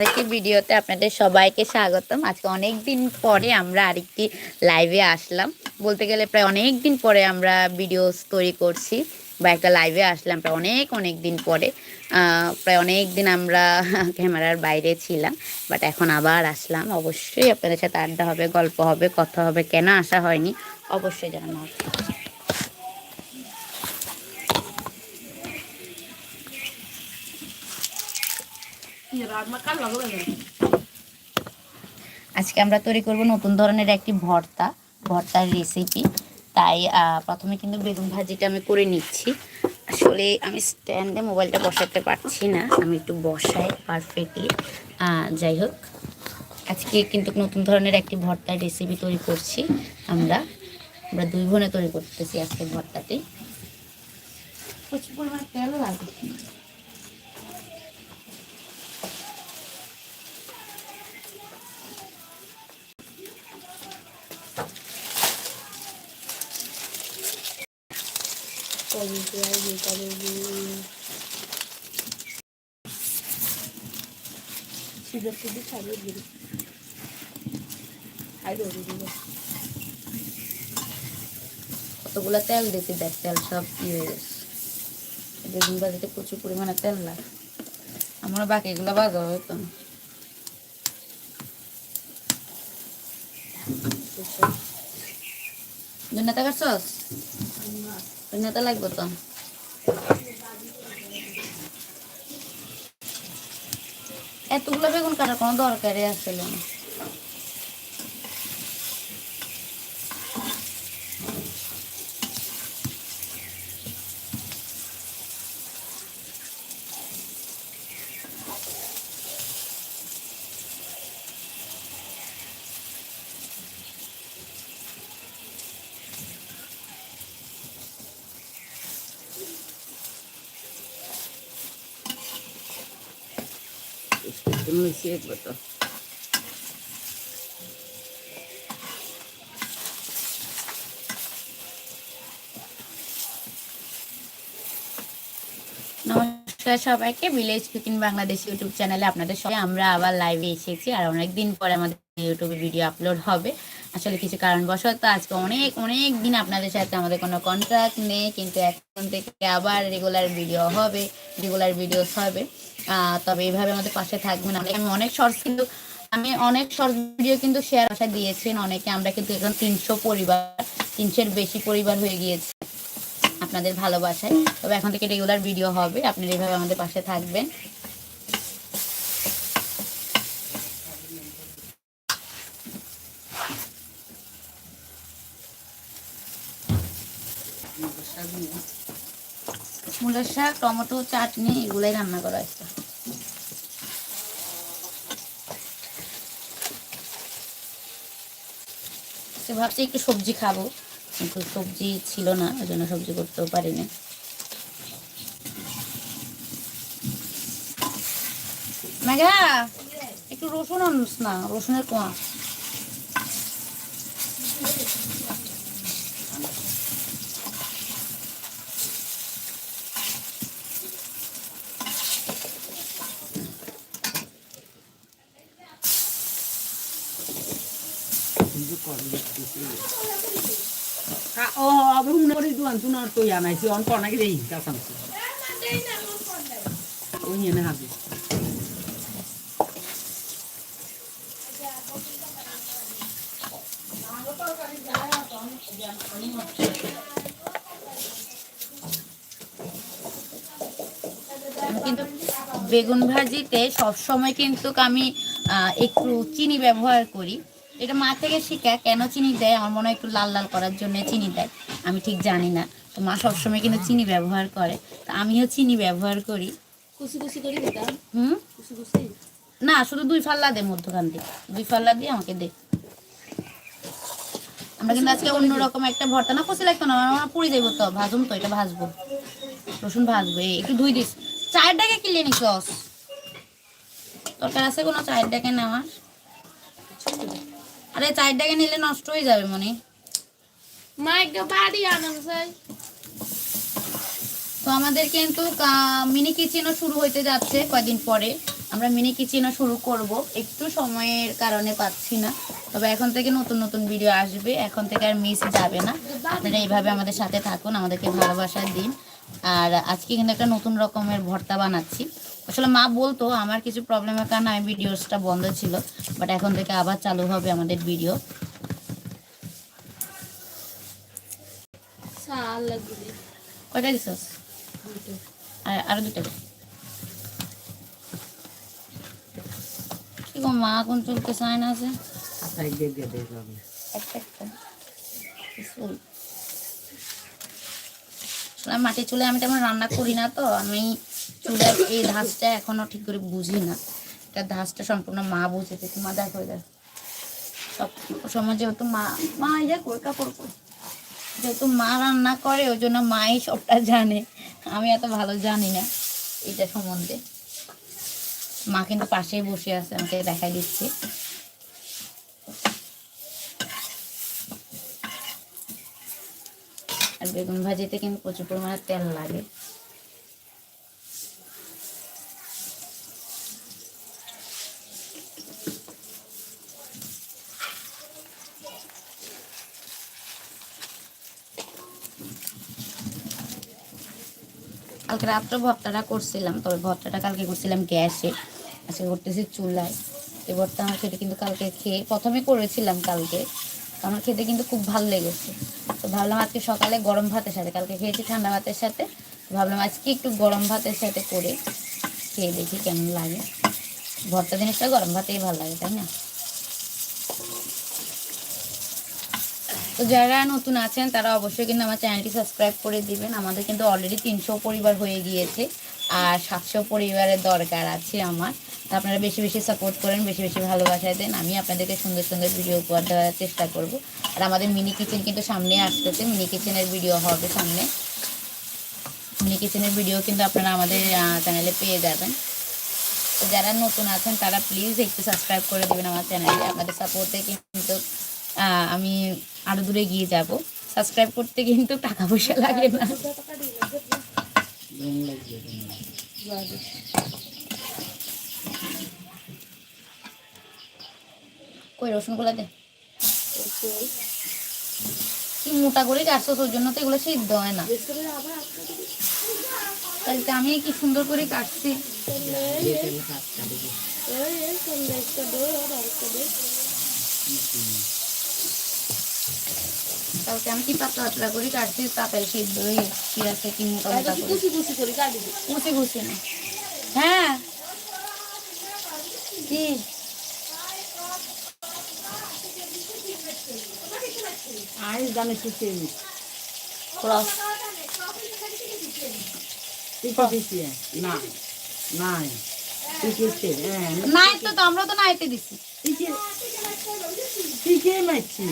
আরেকটি ভিডিওতে আপনাদের সবাইকে স্বাগতম। আজকে অনেক দিন পরে আমরা আরেকটি লাইভে আসলাম। বলতে গেলে প্রায় অনেক দিন পরে আমরা ভিডিও তৈরি করছি বা একটা লাইভে আসলাম প্রায় অনেক অনেক দিন পরে। প্রায় অনেক দিন আমরা ক্যামেরার বাইরে ছিলাম বাট এখন আবার আসলাম। অবশ্যই আপনাদের সাথে আড্ডা হবে, গল্প হবে, কথা হবে, কেন আসা হয়নি, অবশ্যই জানানো আজকে আমরা তৈরি করব নতুন ধরনের একটি ভর্তা, ভর্তার রেসিপি তাই প্রথমে কিন্তু বেগুন ভাজিটা আমি করে নিচ্ছি। আসলে আমি স্ট্যান্ডে মোবাইলটা বসাতে পারছি না। আমি একটু বসাই পারফেক্টলি যাই হোক, আজকে কিন্তু নতুন ধরনের একটি ভর্তার রেসিপি তৈরি করছি আমরা। আমরা দুই বোনে তৈরি করতেছি আজকে ভর্তাটি। প্রচুর পরিমাণে তেলও লাগবে কতগুলো তেল দিতে দেখ, তেল সব ইয়ে হয়ে গেছে। বেগুন ভাজিতে প্রচুর পরিমাণে তেল লাগে। আমার বাকিগুলো বাজা হতো না। ধন্যতা কাটছস ধন্যতা লাগবে তো? এতগুলো বেগুন কাটার কোনো দরকারই আসছিল না। মিশিয়ে দেবো তো। নমস্কার সবাইকে চ্যানেলে আপনাদের আমরা আবার লাইভে এসেছি আর অনেক দিন পরে আমাদের ইউটিউবে ভিডিও আপলোড হবে। আসলে কিছু কারণবশত আজকে অনেক অনেক দিন আপনাদের সাথে আমাদের কোনো কন্ট্রাক্ট নেই, কিন্তু এখন থেকে আবার রেগুলার ভিডিও হবে রেগুলার ভিডিওস হবে। তবে এইভাবে আমাদের পাশে থাকবেন। অনেক আমি অনেক শর্টস কিন্তু আমি অনেক শর্ট ভিডিও কিন্তু শেয়ার আশা দিয়েছেন। অনেকে আমরা কিন্তু এখন তিনশো পরিবার, তিনশোর বেশি পরিবার হয়ে গিয়েছে আপনাদের ভালোবাসায়। তবে এখন থেকে রেগুলার ভিডিও হবে। আপনারা এইভাবে আমাদের পাশে থাকবেন। মূলের শাক, টমেটো, চাটনি, এগুলাই রান্না করা হয়েছে। ভাবছি একটু সবজি খাব। কিন্তু সবজি ছিল না, ওই জন্য সবজি করতেও পারিনি। মেঘা, একটু রসুন আনুস না, রসুনের কোয়া। আমি কিন্তু বেগুন ভাজিতে সব সময় কিন্তু আমি একটু চিনি ব্যবহার করি। এটা মা থেকে শিখা, কেন চিনি দেয়? আমার মনে হয় একটু লাল লাল করার জন্য চিনি দেয়। আমি ঠিক জানি না। তো মা সবসময় কিন্তু চিনি ব্যবহার করে। তো আমিও চিনি ব্যবহার করি। কুচি কুচি করে দিতাম হুম? কুচি কুচি না শুধু দুই ফাল্লা দে মধ্যখান দিয়ে। দুই ফাল্লা দিয়ে আমাকে দে। আমরা কিন্তু আজকে অন্যরকম একটা ভর্তা। না কষে লাগতো না আমার পুড়ে যাব তো ভাজুম তো এটা ভাজবো। রসুন ভাজবো একটু ধুই দিস। চায়ের ডাকে কিনলে নি সস? তোর আছে কোনো চায়ের ডাকে নেওয়ার? আরে চায়ের ডাকে নিলে নষ্ট হয়ে যাবে মনে মা একটা বাড়ি আনাম চাই তো আমাদের কিন্তু মিনি কিচেনও শুরু হতে যাচ্ছে কয়দিন পরে। আমরা মিনি কিচেনও শুরু করব। একটু সময়ের কারণে পাচ্ছি না। তবে এখন থেকে নতুন নতুন ভিডিও আসবে। এখন থেকে আর মিস যাবে না। আপনারা এইভাবে আমাদের সাথে থাকুন, আমাদেরকে ভালোবাসা দিন। আর আজকে কিন্তু একটা নতুন রকমের ভর্তা বানাচ্ছি। আসলে মা বলতো, আমার কিছু প্রবলেমের কারণে আমি ভিডিওসটা বন্ধ ছিল বাট এখন থেকে আবার চালু হবে আমাদের ভিডিও শাল লাগবে কয়টা দিছস? আরও দুটো কি গো মা কোন চুলকে সাইন আছে সাইড দিয়ে দিয়ে দিয়ে যাবে একটা একটা। চুল। আমি মাটির চুলে আমি তেমন রান্না করি না তো। আমি চুলের এই ধাঁচটা এখনও ঠিক করে বুঝি না। এটা ধাঁচটা সম্পূর্ণ মা বুঝেছে। তোমার দেখো দেখ সব সময় যেহেতু মা মা যা করে কাপড় করে যেহেতু মা রান্না করে, ওই জন্য মাই সবটা জানে। আমি এত ভালো জানি না এটা সম্বন্ধে। মা কিন্তু পাশেই বসে আছে, আমাকে দেখাই দিচ্ছে। আর বেগুন ভাজিতে কিন্তু প্রচুর পরিমাণে তেল লাগে। কালকে রাত্রে ভর্তাটা করছিলাম, তবে ভর্তাটা কালকে করছিলাম গ্যাসে। আজকে করতেছি চুলায়। এই ভর্তা আমার খেতে কিন্তু কালকে খেয়ে, প্রথমে করেছিলাম কালকে। আমার খেতে কিন্তু খুব ভালো লেগেছে। তো ভাবলাম আজকে সকালে গরম ভাতের সাথে, কালকে খেয়েছি ঠান্ডা ভাতের সাথে। ভাবলাম আজকে একটু গরম ভাতের সাথে করে খেয়ে দেখি কেমন লাগে। ভর্তা জিনিসটা গরম ভাতেই ভালো লাগে, তাই না? তো যারা নতুন আছেন, তারা অবশ্যই কিন্তু আমার চ্যানেলটি সাবস্ক্রাইব করে দিবেন। আমাদের কিন্তু অলরেডি তিনশো পরিবার হয়ে গিয়েছে আর সাতশো পরিবারের দরকার আছে আমার। তো আপনারা বেশি বেশি সাপোর্ট করেন, বেশি বেশি ভালোবাসা দেন। আমি আপনাদেরকে সুন্দর সুন্দর ভিডিও উপহার দেওয়ার চেষ্টা করব। আর আমাদের মিনি কিচেন কিন্তু সামনে আসতেছে। মিনি কিচেনের ভিডিও হবে সামনে। মিনি কিচেনের ভিডিও কিন্তু আপনারা আমাদের চ্যানেলে পেয়ে যাবেন। তো যারা নতুন আছেন, তারা প্লিজ একটু সাবস্ক্রাইব করে দেবেন আমার চ্যানেলে আপনাদের সাপোর্টে কিন্তু আমি আরও দূরে গিয়ে যাব সাবস্ক্রাইব করতে কিন্তু টাকা পয়সা লাগে না। কই রসুনগুলো দে কি মোটা করে কাটছো তোর জন্য তো এগুলো সিদ্ধ হয় না তাহলে আমি কি সুন্দর করে কাটছি দিয়ে তেলে কাজ কাটে দিয়ে। কালকে আমি কি পাতলা পাতলা করে? কাটছি তাড়াতাড়ি সিদ্ধ হয়ে কি আছে কি মোটা কুচি কুচি করে? কাটি কুচি কুচি না। হ্যাঁ। কি? আইস দামে শুকিয়ে ক্রস। না নাই। হ্যাঁ। নাই তো আমরা তো নাইতে দিছি। টিকে মারছি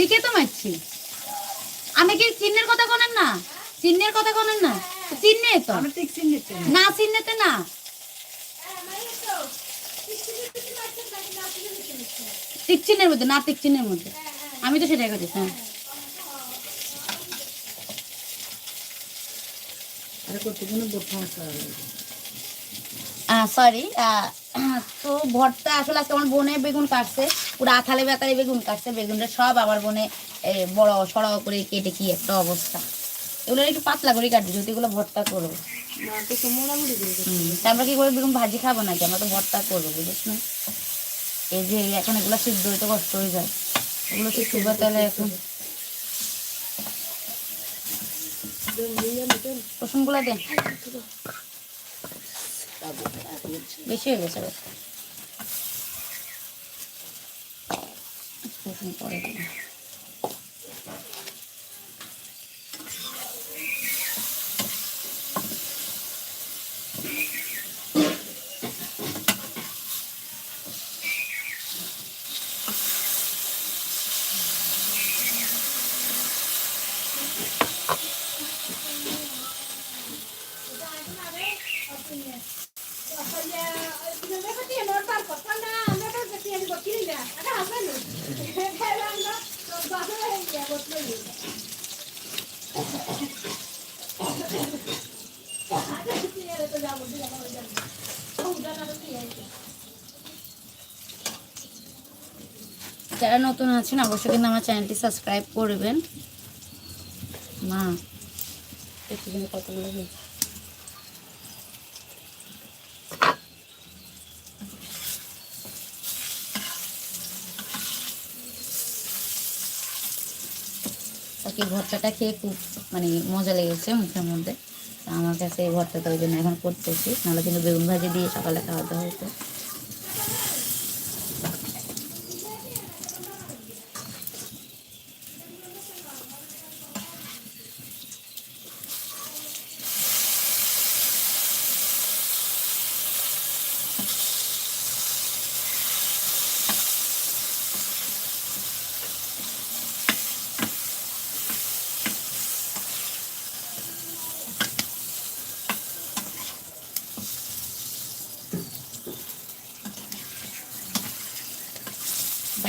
ঠিকই তো মারছি। আমি কি চিহ্নের কথা কোনেন না? চিহ্নের কথা কোনেন না? চিহ্নে তো। না চিহ্নেতে না। মধ্যে না মধ্যে। আমি তো সেটাই করছি হ্যাঁ। আরে সরি তো ভর্তা আসলে আজকে আমার বোনে বেগুন কাটছে পুরো আথালে বেতালে বেগুন কাটছে বেগুনটা সব আমার বোনে বড় সড়ো করে কেটে কি একটা অবস্থা এগুলো একটু পাতলা করে কাটবে যদি এগুলো ভর্তা করব আমরা কি করে বেগুন ভাজি খাব নাকি আমরা তো ভর্তা করব বুঝিস না এই যে এখন এগুলো সিদ্ধ হইতে কষ্ট হয়ে যায় এগুলো তো সুগার তাহলে এখন রসুনগুলো দেন বেশি হয়ে গেছে পরে যারা নতুন আছেন, অবশ্যই কিন্তু আমার চ্যানেলটি সাবস্ক্রাইব করবেন। মা একটু কতগুলো হয়েছে। ভর্তাটা খেয়ে খুব মানে মজা লেগেছে মুখের মধ্যে। আমার কাছে এই ভর্তাটা ওই জন্য এখন করতেছি। নাহলে কিন্তু বেগুন ভাজি দিয়ে সকালে খাওয়াতে হতো।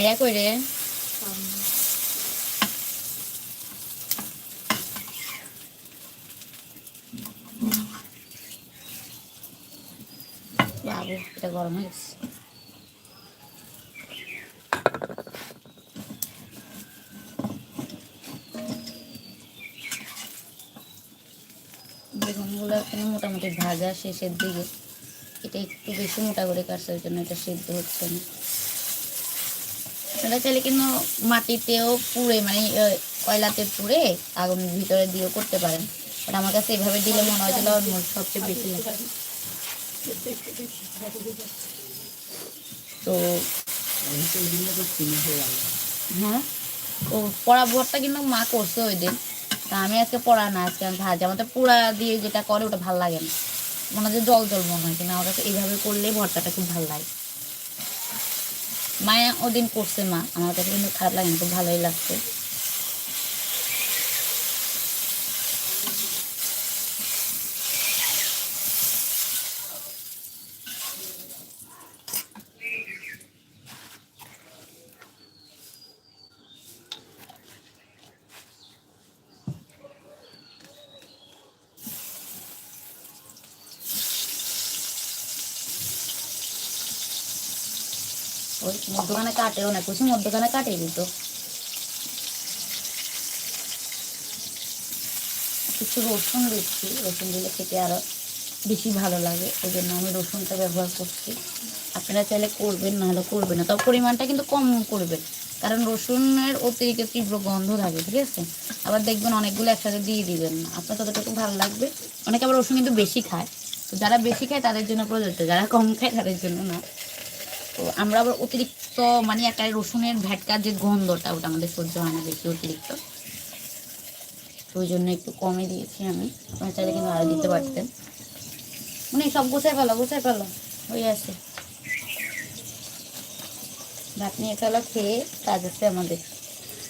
ভাইয়া কই রে? গরম হয়ে এখানে মোটামুটি ভাজা শেষের দিকে। এটা একটু বেশি মোটা করে কাটছে, ওই জন্য এটা সেদ্ধ হচ্ছে না। আপনারা চাইলে কিন্তু মাটিতেও পুড়ে মানে কয়লাতে পুড়ে আগুনের ভিতরে দিয়েও করতে পারেন। বাট আমার কাছে এভাবে দিলে মনে হয় যে লবণ সবচেয়ে বেশি তো হয়ে ও পড়া ভরটা কিন্তু মা করছে ওই দিন। তা আমি আজকে পড়া না, আজকে আমি ভাজি। আমাদের পোড়া দিয়ে যেটা করে ওটা ভালো লাগে না। মনে যে জল জল মনে হয়, কিন্তু আমার কাছে এইভাবে করলে ভর্তাটা খুব ভালো লাগে। মায়া ওদিন করছে মা। আমার কাছে কিন্তু খারাপ লাগে না খুব ভালোই লাগছে। মধ্যখানে কাটেও না কুচি মধ্যখানে কাটিয়ে দিত কিছু রসুন দিচ্ছি, রসুন দিলে খেতে আরও বেশি ভালো লাগে ওই জন্য আমি রসুনটা ব্যবহার করছি। আপনারা চাইলে করবেন, নাহলে করবেন না। তবে পরিমাণটা কিন্তু কম করবেন, কারণ রসুনের অতিরিক্ত তীব্র গন্ধ থাকে, ঠিক আছে? আবার দেখবেন অনেকগুলো একসাথে দিয়ে দিবেন না। আপনার ততটুকু ভালো লাগবে। অনেকে আবার রসুন কিন্তু বেশি খায়। তো যারা বেশি খায়, তাদের জন্য প্রযোজ্য, যারা কম খায়, তাদের জন্য না। তো আমরা আবার অতিরিক্ত মানে একটা রসুনের ভ্যাটকার যে গন্ধটা, ওটা আমাদের সহ্য হয় না বেশি অতিরিক্ত। তো ওই জন্য একটু কমে দিয়েছি আমি। তোমার চাইলে কিন্তু আরও দিতে পারতেন। মানে সব গোছায় ফেলো গোছায় ফেলো। হয়ে আছে। ভাত নিয়ে ফেলো খেয়ে কাজ আছে আমাদের।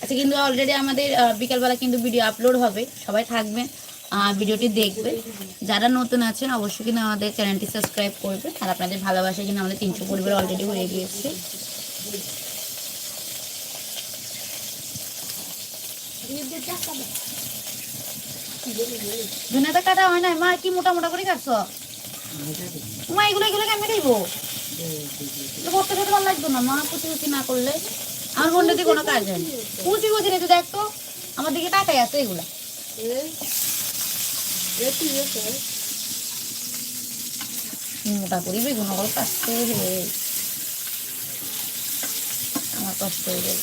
আচ্ছা কিন্তু অলরেডি আমাদের বিকালবেলা কিন্তু ভিডিও আপলোড হবে। সবাই থাকবেন। ভিডিওটি দেখবে। যারা নতুন আছেন, অবশ্যই কিন্তু আমাদের চ্যানেলটি সাবস্ক্রাইব করবে। আর আপনাদের ভালোবাসা কিন্তু আমাদের তিনশো পরিবার অলরেডি হয়ে গিয়েছে। ধনেটা কাটা হয় না মা, কি মোটা মোটা করে কাটছো? মা, এগুলো এগুলো কেমন খাইবো করতে খেতে ভালো লাগতো না। মা, কুচি কুচি না করলে আমার দিয়ে কোনো কাজ হয়নি কুচি কুচি নেই তো দেখ তো। আমার দিকে তাকাই আছে এগুলা। মোটা করি বেগুন হবে আমার কষ্ট হয়ে গেল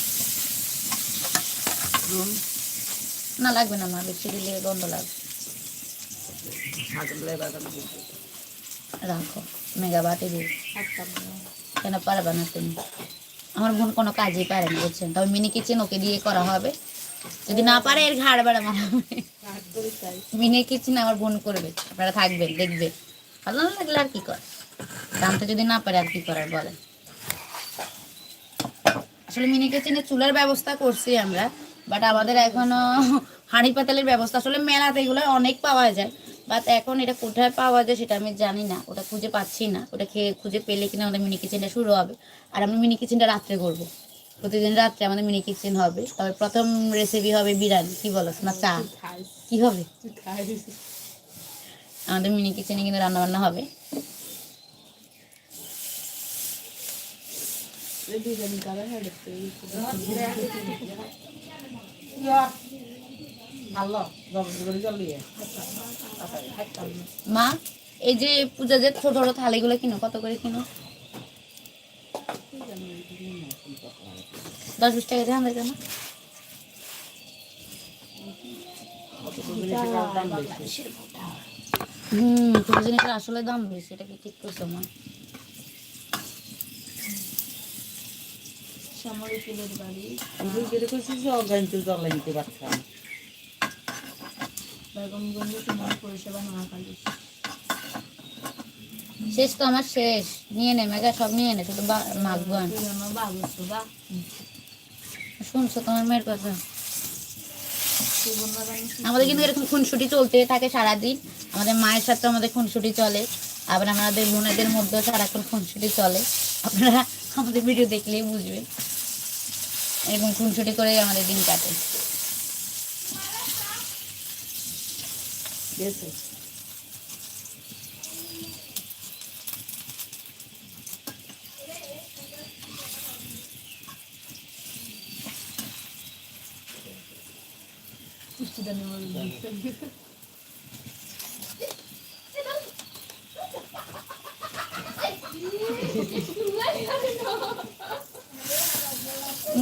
না লাগবে না মা বেশি দিলে গন্ধ লাগবে। রাখো মেগা বাটি দিয়ে কেন পারবে না তুমি? আমার বোন কোনো কাজই পারে না বুঝছেন? তবে মিনি কিচেন ওকে দিয়ে করা হবে। যদি না পারে এর ঘাড় বেড়া মারাবে মিনি কিচেন আমার বোন করবে, আপনারা থাকবেন, দেখবে। ভালো না লাগলে আর কি কর? রামতে যদি না পারে আর কি করার, বলেন। আসলে মিনি কিচেনে চুলার ব্যবস্থা করছি আমরা বাট আমাদের এখনও হাঁড়ি পাতালের ব্যবস্থা, আসলে মেলাতে এগুলো অনেক পাওয়া যায় বাট এখন এটা কোথায় পাওয়া যায় সেটা আমি জানি না, ওটা খুঁজে পাচ্ছি না, ওটা খেয়ে খুঁজে পেলে কিনা আমাদের মিনি কিচেনটা শুরু হবে, আর আমরা মিনি কিচেনটা রাত্রে করব। প্রতিদিন রাত্রে আমাদের মিনি কিচেন হবে, তবে প্রথম রেসিপি হবে বিরিয়ানি, কি বলো? না চা? কি হবে? আমাদের মিনি কিচেনে কিন্তু রান্না বান্না হবে। মা এই যে পূজা যে ছোট ছোট থালিগুলো কিনো কত করে কিনো? দশ বিশ টাকা দিয়ে আনবে না হুম কোনো জিনিসের আসলে দাম বেশি এটা কি ঠিক করছ মা? বাড়ি। বেগমগঞ্জ তোমার পরিষেবা নোয়াখালী শেষ তো আমার শেষ। নিয়ে নে মেগা সব নিয়ে নে শুধু বা- মাখবো আমি। পুরনো বাবুসু বা শুনছো তোমার মেয়ের কথা? আমাদের কিন্তু এরকম খুনসুটি চলতে থাকে সারাদিন। আমাদের মায়ের সাথে আমাদের খুনসুটি চলে। আবার আমাদের বোনেদের মধ্যেও সারাক্ষণ খুনসুটি চলে। আপনারা আমাদের ভিডিও দেখলেই বুঝবেন। এরকম খুনসুটি করে আমাদের দিন কাটে। Yes, পুষ্টিদানি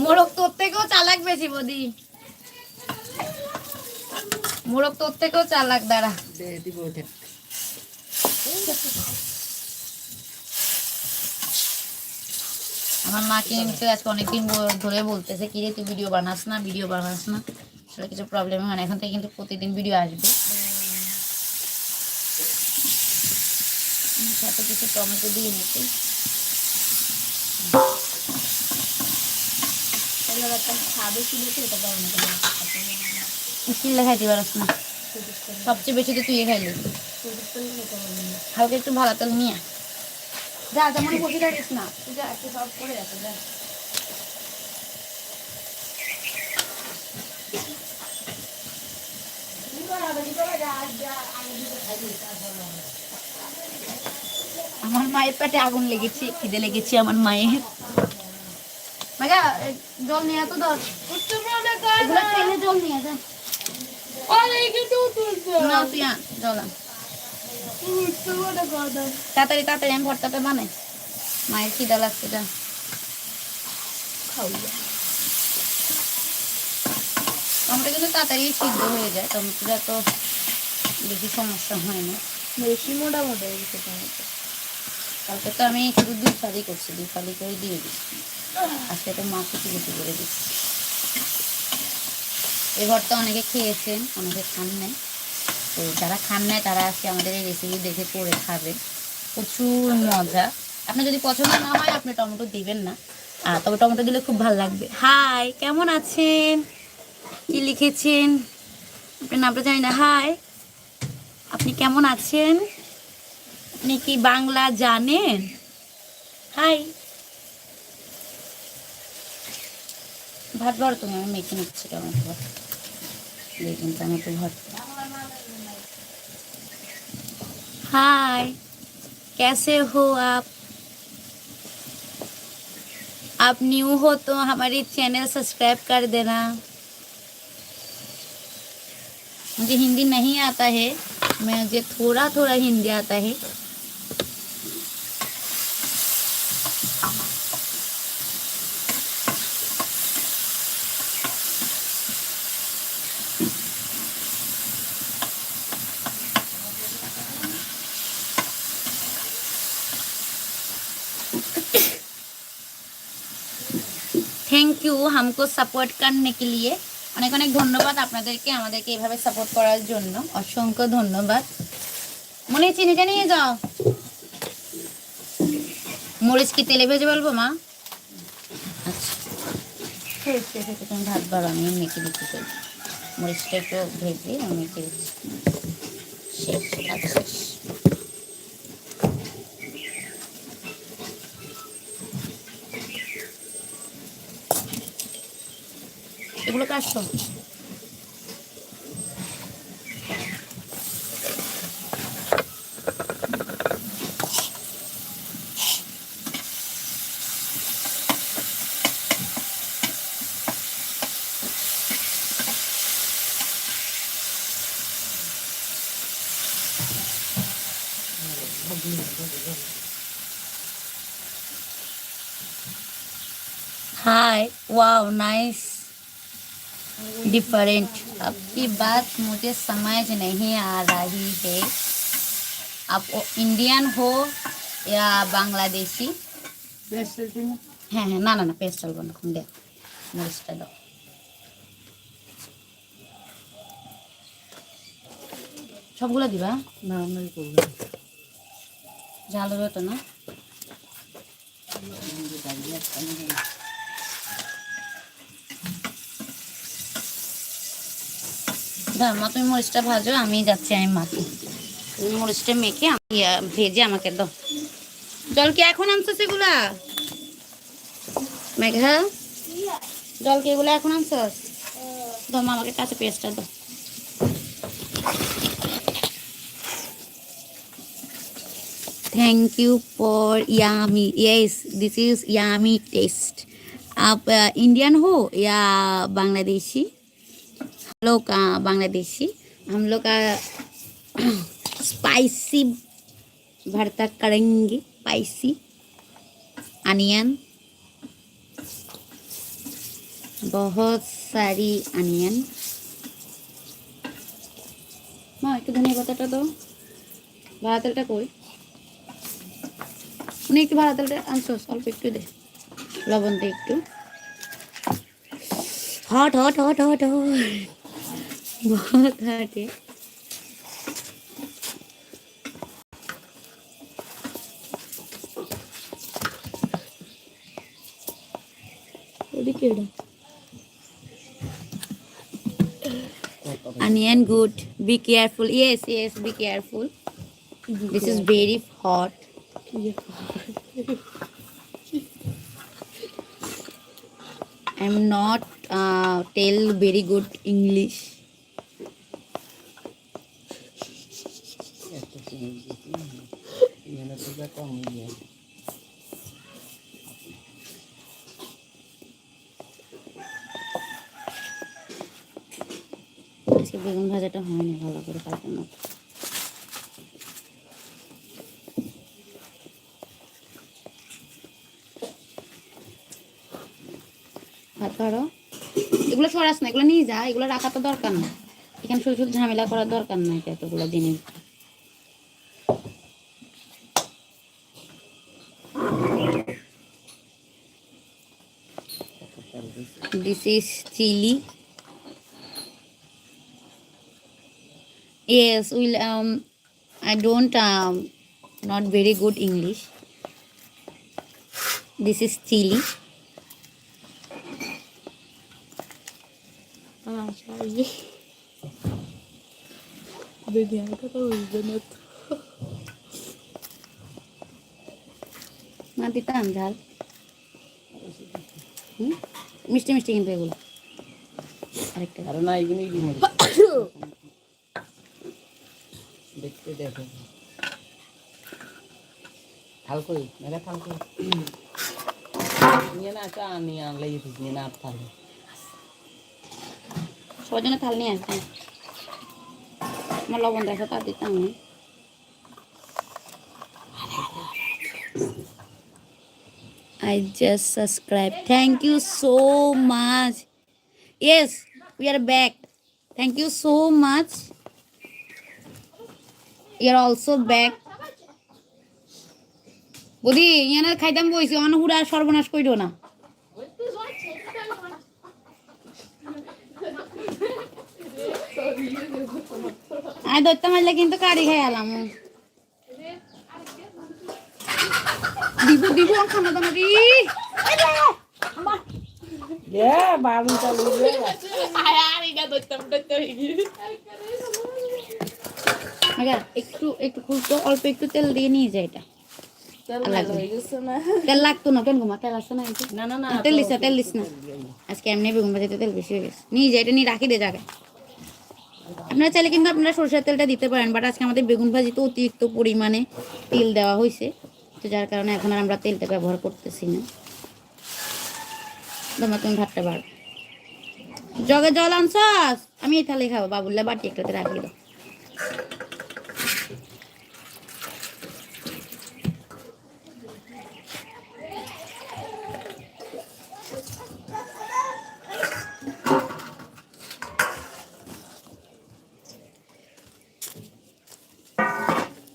মোরগ তোর থেকেও চালাক বেশি বদি। মোরগ তোর থেকেও চালাক দাঁড়া। দিব ওঠে আমার মাকে কিন্তু আজকে অনেকদিন ধরে বলতেছে কি রে তুই ভিডিও বানাস না ভিডিও বানাস না? আসলে কিছু প্রবলেম হয় না। এখন থেকে কিন্তু প্রতিদিন ভিডিও আসবে। সাথে কিছু টমেটো দিয়ে নিতে চিল্লা খাইতে পারস না সবচেয়ে বেশি তো তুই খাইলি। হালকা একটু ভালো তেল নিয়ে যা তেমন বসে থাকিস না। তুই যা সব করে আছে যা। আমার মায়ের পেটে আগুন লেগেছে, খিদে লেগেছে আমার মায়ের। জল নিয়ে তো জল নিয়ে তাড়াতাড়ি তাড়াতাড়ি, আমি ভর্তাটা বানাই। মায়ের খিদা লাগছে, যা। টমেটো কিন্তু তাড়াতাড়ি সিদ্ধ হয়ে যায় টমেটোটা তো বেশি সমস্যা হয় না। বেশি মোটা মোটা হয়ে গেছে টমেটো কালকে তো আমি শুধু দুই ফালি করছি দুই ফালি করে দিয়ে দিচ্ছি। আজকে তো মাছ কিছু করে দিচ্ছি। এই ভর্তা অনেকে খেয়েছেন অনেকে খান নেয় তো যারা খান নেয় তারা আজকে আমাদের এই রেসিপি দেখে করে খাবে। প্রচুর মজা। আপনার যদি পছন্দ না হয় আপনি টমেটো দিবেন না। আর তবে টমেটো দিলে খুব ভালো লাগবে। হাই কেমন আছেন? কি লিখেছেন আপনার নামটা জানি না হাই আপনি কেমন আছেন আপনি কি বাংলা জানেন হাই ভাত বড় তুমি আমি মেখে নিচ্ছি টমেটো ভাত দেখুন টমেটো ভাত हाय कैसे हो आप आप न्यू हो तो हमारी चैनल सब्सक्राइब कर देना मुझे हिंदी नहीं आता है, मुझे थोड़ा थोड़ा हिंदी आता है। थैंक यू हमको सपोर्ट करने के लिए। অনেক অনেক ধন্যবাদ আপনাদেরকে, আমাদেরকে এভাবে সাপোর্ট করার জন্য। অসংখ্য ধন্যবাদ। মনে চিনিটা নিয়ে যাও। মরিচ কি তেলে ভেজে বলব মা? আচ্ছা। তুমি ভাত বাড়ো আমি মেখে দিচ্ছি তো। মরিচটা একটু ভেজে আমি মেখে দিচ্ছি। শেষ। এগুলোকে আসতে হবে Hi, wow, nice. डिफरेंट आपकी बात मुझे समझ नहीं आ रही है आप वो इंडियन हो या बांग्लादेशी পেস্টেল তুমি হ্যাঁ হ্যাঁ না না না পেস্ট চলবো না দে মরিচটা দাও সবগুলো দিবা না আমি করবো ঝাল হবে তো না ধর তুমি মরিচটা ভাজো, আমি যাচ্ছি, আমি মাখি। তুমি মরিচটা মেখে আমি ভেজে আমাকে দাও। জল কি এখন আনছো সেগুলা? মেঘা? জল কি এগুলো এখন আনছো? দাও মা, আমাকে কাঁচা পেঁয়াজটা দাও। Thank you for yummy yes this is yummy taste up Indian হো, ইয়া, বাংলাদেশি? हम लोग uh, बांग्लादेशी हम लोग का स्पाइसी भरता करेंगे स्पाइसी अनियन बहुत सारी अनियन মা একটু ধনিয়া পাতাটা দাও ভাড়া তেলটা কই উনি একটু ভাড়া তেলটা আনছোস অল্প একটু দে লবণ দে একটু hot hot hot hot hot बहुत हार्ड है onion good be careful yes yes be careful this is very hot I am not tell very good English ঝামেলা এগুলো রাখা তো দরকার না। এখানে শুধু শুধু ঝামেলা করার দরকার নাই এতগুলো জিনিস this is chilli yes will I don't not very good English this is chilli Ah. Baby, আমি কথা বুঝবে না দিতাম ঝাল? মিষ্টি মিষ্টি কিন্তু এগুলো আরেকটা আর না এগুলো ইয়ে দেখতে দেখো থাল কই মেঘা নিয়ে না চা নিয়ে আনলে নিয়ে না আর থাল সজনে থাল নিয়ে আসতে আমার লবণ দেখো তা দিতাম I just subscribe thank you so much yes we are back thank you so much you are also back বুধি ইয়ান খাইতাম বইছি অনহুরা সর্বনাশ কইল না। আই দত্তা মারলে কিন্তু কারি খাই আলাম। দিব খানা একটু একটু খুলতো অল্প একটু তেল দিয়ে নিয়ে যায় এটা। তেল লাগতো না কেন গোমা তেল আসতো না না না না তেল দিস না তেল দিস না। আজকে এমনি বেগুন ভাজিতে তেল বেশি হয়ে গেছে। নিয়ে যায় এটা নিয়ে রাখি দে জায়গায়। আপনারা চাইলে কিন্তু আপনারা সরষের তেলটা দিতে পারেন বাট আজকে আমাদের বেগুন ভাজি তো অতিরিক্ত পরিমাণে তেল দেওয়া হয়েছে, তো যার কারণে এখন আর আমরা তেলটা ব্যবহার করতেছি না। তোমার তুমি ভাতটা বার জগে জল আনছাস? আমি এই থালে খাব, বাবুল্লা বাটি একটাতে রাখি দাও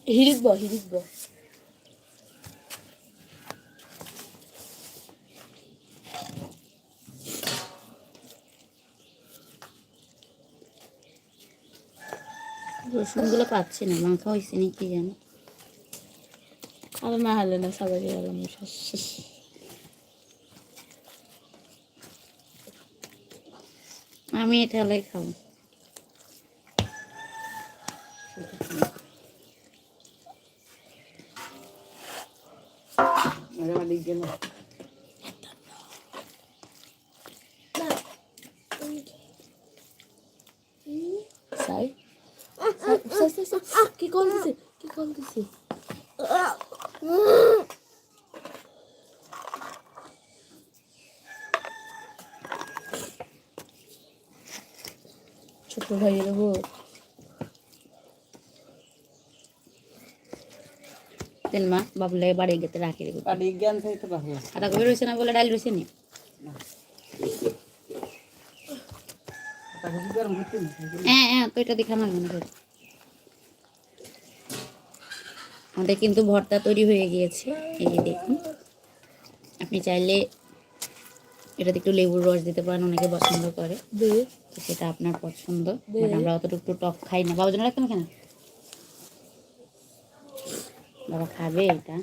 হিরিকব হিরিকব। রসুনগুলো পাচ্ছি না মাখা হয়েছে নাকি কি জানি। আর না হলে না, সবাই গেলাম শেষ আমি এটা হলেই খাব আরে আমার দিক গেল সাই সাই সাই সাই কি কল দিছে কি কল দিছে ভাইয়ের হো তেল মা বাবুলে বাড়ি গেতে রাখি রেখে আর জ্ঞান চাইতে পারব। আটা কবে রয়েছে না বলে ডাল রয়েছে নি? হ্যাঁ হ্যাঁ তো এটা দেখে আমার মনে হয়। আমাদের কিন্তু ভর্তা তৈরি হয়ে গিয়েছে এই যে দেখুন। আপনি চাইলে এটাতে একটু লেবুর রস দিতে পারেন অনেকে পছন্দ করে। তো সেটা আপনার পছন্দ বাট আমরা অতটুকু একটু টক খাই না। বাবার জন্য রাখতাম কেন বাবা খাবে এটা।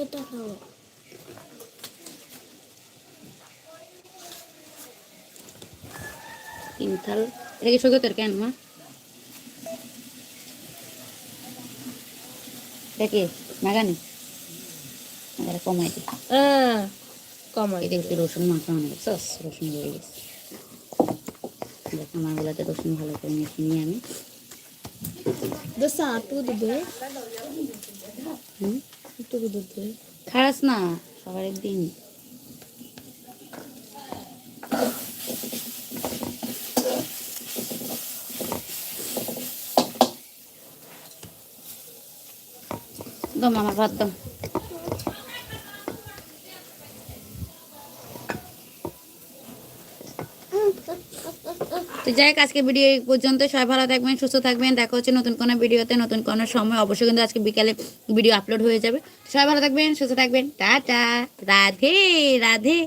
এটা খাও তিন এটা কি সৈকতের কেন মা? এটা কি? মাগানি কমাই দিই। হ্যাঁ কমাই একটু রসুন মাখা অনেক সস রসুন বেড়ে গেছে রসুন ভালো করে মেখে নিয়ে আমি। দে সাটু দে। একটু দুধ খারাস না সবার একদিন। দম আমার ভাত দম। যাই হোক আজকে ভিডিও এই পর্যন্ত। সবাই ভালো থাকবেন, সুস্থ থাকবেন। দেখা হচ্ছে নতুন কোনো ভিডিওতে, নতুন কোনো সময়। অবশ্যই কিন্তু আজকে বিকালে ভিডিও আপলোড হয়ে যাবে। সবাই ভালো থাকবেন, সুস্থ থাকবেন। টাটা। রাধে রাধে।